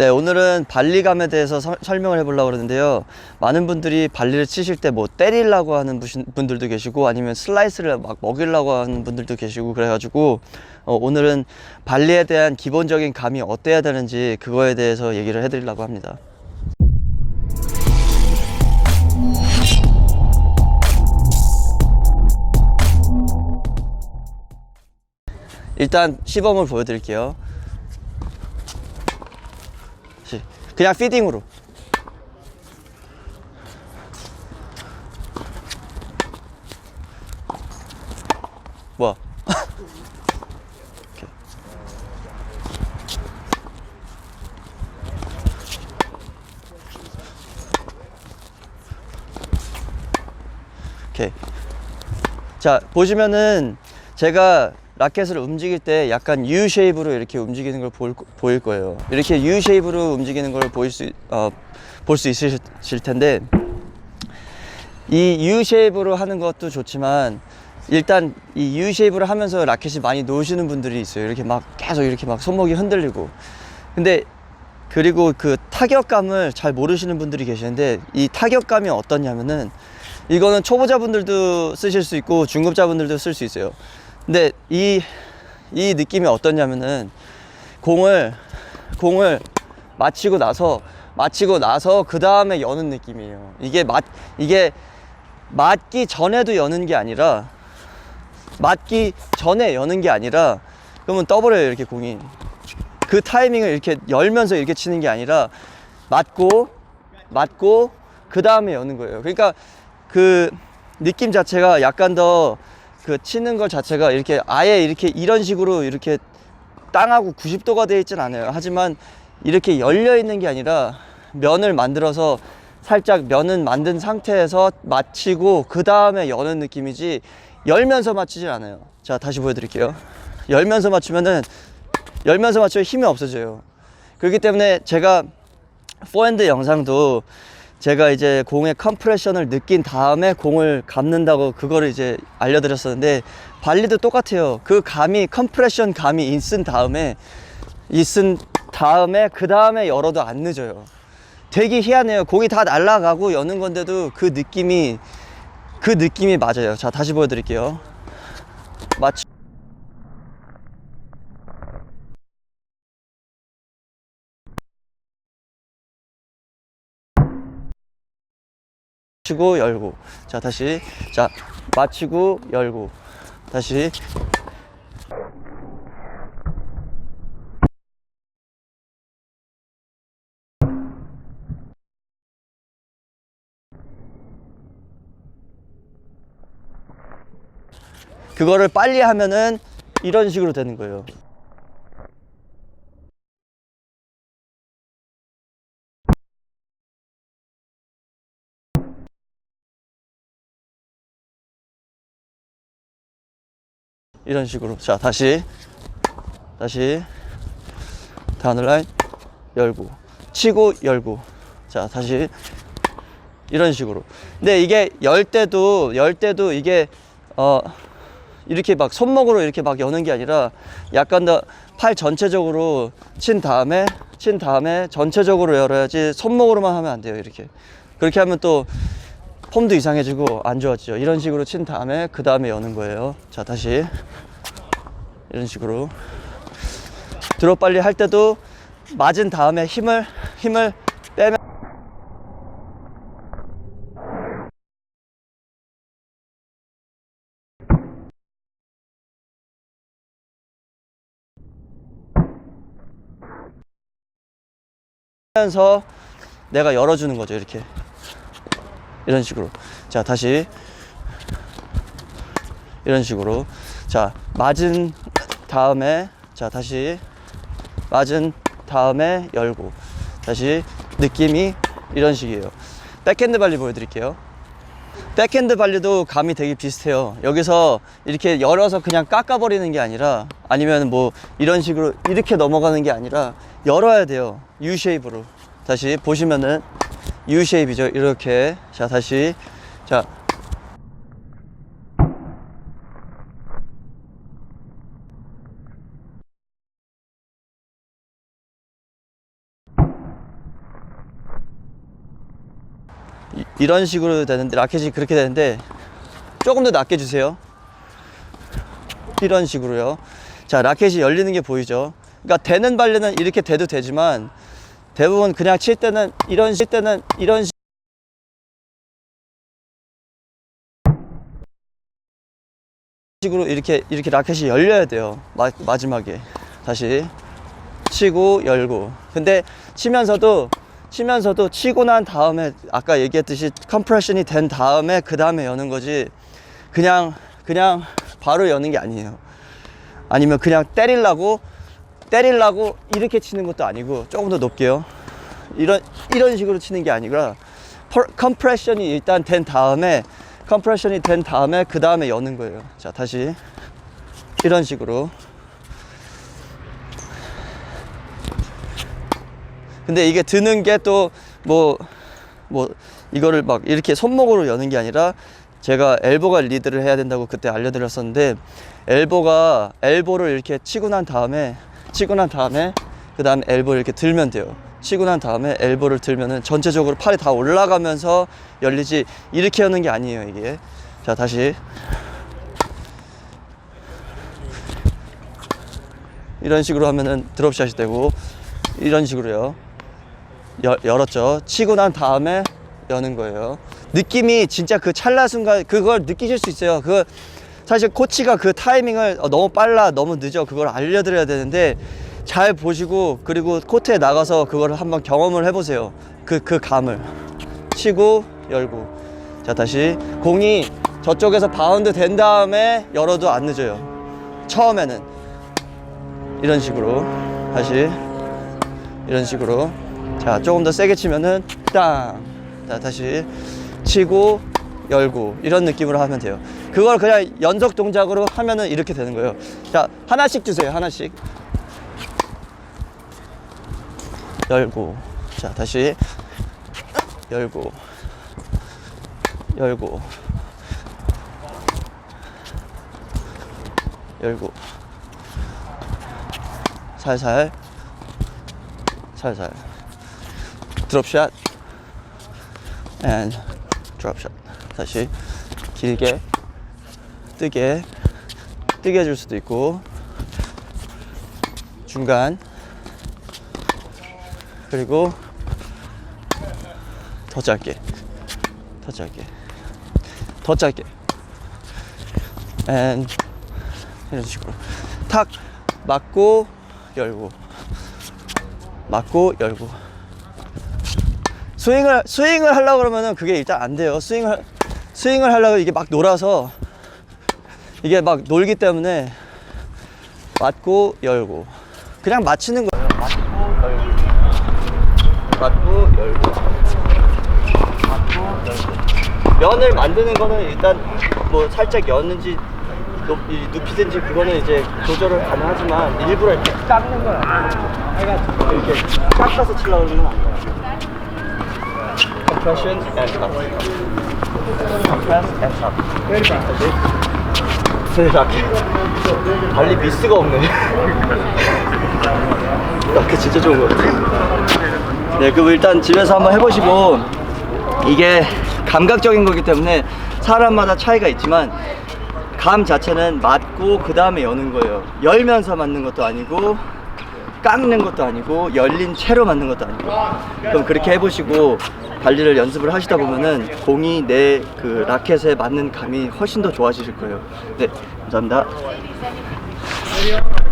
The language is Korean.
네, 오늘은 발리감에 대해서 서- 설명을 해보려고 그러는데요. 많은 분들이 발리를 치실 때 뭐 때리려고 하는 부신- 분들도 계시고 아니면 슬라이스를 막 먹이려고 하는 분들도 계시고 그래가지고 어, 오늘은 발리에 대한 기본적인 감이 어때야 되는지 그거에 대해서 얘기를 해드리려고 합니다. 일단 시범을 보여드릴게요. 시- 그냥 피딩으로. 뭐야? 오케이. 자, 보시면은 제가 라켓을 움직일 때 약간 U 쉐입으로 이렇게 움직이는 걸 거- 보일 거예요. 이렇게 U 쉐입으로 움직이는 걸 보일 수, 어, 볼 수 있으실 텐데, 이 U 쉐입으로 하는 것도 좋지만, 일단 이 U 쉐입으로 하면서 라켓이 많이 놓으시는 분들이 있어요. 이렇게 막 계속 이렇게 막 손목이 흔들리고. 근데 그리고 그 타격감을 잘 모르시는 분들이 계시는데 이 타격감이 어떠냐면은 이거는 초보자분들도 쓰실 수 있고 중급자분들도 쓸 수 있어요. 이, 이 느낌이 어떠냐면은 공을, 공을 맞히고 나서, 맞히고 나서 그 다음에 여는 느낌이에요. 이게 맞, 이게 맞기 전에도 여는 게 아니라 맞기 전에 여는 게 아니라 그러면 떠버려요, 이렇게 공이. 그 타이밍을 이렇게 열면서 이렇게 치는 게 아니라 맞고 맞고 그 다음에 여는 거예요. 그러니까 그 느낌 자체가 약간 더 그 치는 것 자체가 이렇게 아예 이렇게 이런 식으로 이렇게 땅하고 90도가 되어 있진 않아요. 하지만 이렇게 열려 있는 게 아니라 면을 만들어서 살짝 면은 만든 상태에서 맞히고 그 다음에 여는 느낌이지 열면서 맞히질 않아요. 자 다시 보여드릴게요. 열면서 맞추면은 열면서 맞추면 힘이 없어져요. 그렇기 때문에 제가 포핸드 영상도 제가 이제 공의 컴프레션을 느낀 다음에 공을 감는다고 그거를 이제 알려드렸었는데 발리도 똑같아요. 그 감이 컴프레션 감이 있은 다음에 있은 다음에 그 다음에 열어도 안 늦어요. 되게 희한해요. 공이 다 날아가고 여는 건데도 그 느낌이 그 느낌이 맞아요. 자 다시 보여드릴게요. 맞. 맞추고 열고. 자 다시. 자 맞추고 열고. 다시. 그거를 빨리 하면은 이런 식으로 되는 거예요. 이런 식으로. 자 다시. 다시. 다운라인 열고 치고 열고 자 다시. 이런 식으로. 근데 이게 열 때도 열 때도 이게 어 이렇게 막 손목으로 이렇게 막 여는 게 아니라 약간 더 팔 전체적으로 친 다음에 친 다음에 전체적으로 열어야지 손목으로만 하면 안 돼요 이렇게. 그렇게 하면 또 폼도 이상해지고 안 좋아지죠. 이런 식으로 친 다음에 그 다음에 여는 거예요. 자 다시. 이런 식으로. 드롭 빨리 할 때도 맞은 다음에 힘을 힘을 빼면 하면서 내가 열어주는 거죠 이렇게 이런 식으로. 자 다시. 이런 식으로. 자 맞은 다음에 자 다시. 맞은 다음에 열고. 다시. 느낌이 이런 식이에요. 백핸드 발리 보여드릴게요. 백핸드 발리도 감이 되게 비슷해요. 여기서 이렇게 열어서 그냥 깎아버리는 게 아니라 아니면 뭐 이런 식으로 이렇게 넘어가는 게 아니라 열어야 돼요. U 쉐입으로. 다시 보시면은 U쉐입이죠. 이렇게. 자 다시. 자. 이런 식으로 되는데 라켓이 그렇게 되는데 조금 더 낮게 주세요. 이런 식으로요. 자 라켓이 열리는 게 보이죠? 그러니까 되는 발레는 이렇게 돼도 되지만 대부분 그냥 칠 때는 이런 칠 때는 이런 식 식으로 이렇게 이렇게 라켓이 열려야 돼요. 마, 마지막에 다시 치고 열고. 근데 치면서도 치면서도 치고 난 다음에 아까 얘기했듯이 컴프레션이 된 다음에 그 다음에 여는 거지. 그냥 그냥 바로 여는 게 아니에요. 아니면 그냥 때리려고 때리려고 이렇게 치는 것도 아니고 조금 더 높게요. 이런 이런 식으로 치는 게 아니라 퍼- 컴프레션이 일단 된 다음에 컴프레션이 된 다음에 그 다음에 여는 거예요. 자 다시 이런 식으로. 근데 이게 드는 게또뭐뭐 이거를 막 이렇게 손목으로 여는 게 아니라 제가 엘보가 리드를 해야 된다고 그때 알려드렸었는데 엘보가 엘보를 이렇게 치고 난 다음에 치고 난 다음에 그 다음에 엘보를 이렇게 들면 돼요. 치고 난 다음에 엘보를 들면은 전체적으로 팔이 다 올라가면서 열리지 이렇게 여는 게 아니에요 이게. 자 다시 이런 식으로 하면은 드롭샷이 되고 이런 식으로요. 여, 열었죠. 치고 난 다음에 여는 거예요. 느낌이 진짜 그 찰나 순간 그걸 느끼실 수 있어요. 그 사실 코치가 그 타이밍을 어, 너무 빨라, 너무 늦어 그걸 알려드려야 되는데 잘 보시고 그리고 코트에 나가서 그걸 한번 경험을 해보세요. 그 그 감을. 치고 열고. 자 다시. 공이 저쪽에서 바운드 된 다음에 열어도 안 늦어요. 처음에는. 이런 식으로. 다시. 이런 식으로. 자 조금 더 세게 치면은 땅. 자, 다시. 치고 열고 이런 느낌으로 하면 돼요. 그걸 그냥 연속 동작으로 하면은 이렇게 되는 거예요. 자 하나씩 주세요 하나씩. 열고. 자 다시. 열고. 열고. 열고. 살살. 살살. 드롭샷. And 드롭샷 다시 길게 뜨게 뜨게 해줄 수도 있고. 중간. 그리고 더 짧게 더 짧게 더 짧게. And 이런 식으로. 탁 맞고 열고 맞고 열고. 스윙을 스윙을 하려고 그러면은 그게 일단 안 돼요. 스윙을 스윙을 하려고 이게 막 놀아서 이게 막 놀기 때문에 맞고 열고 그냥 맞히는 거예요. 맞고 열고 맞고 열고 맞고 열고 면을 만드는 거는 일단 뭐 살짝 이 눕히든지 그거는 이제 조절을 가능하지만 일부러 이렇게 깎는 건. 해가지고 이렇게 깎아서 치려고 그러는 건 아니에요. compression 제 라켓 발리 미스가 없네. 라켓 진짜 좋은 것 같아. 네, 그럼 일단 집에서 한번 해보시고 이게 감각적인 거기 때문에 사람마다 차이가 있지만 감 자체는 맞고 그 다음에 여는 거예요. 열면서 맞는 것도 아니고 깎는 것도 아니고 열린 채로 맞는 것도 아니고 그럼 그렇게 해보시고 발리를 연습을 하시다 보면은 공이 내 그 라켓에 맞는 감이 훨씬 더 좋아지실 거예요. 네, 감사합니다.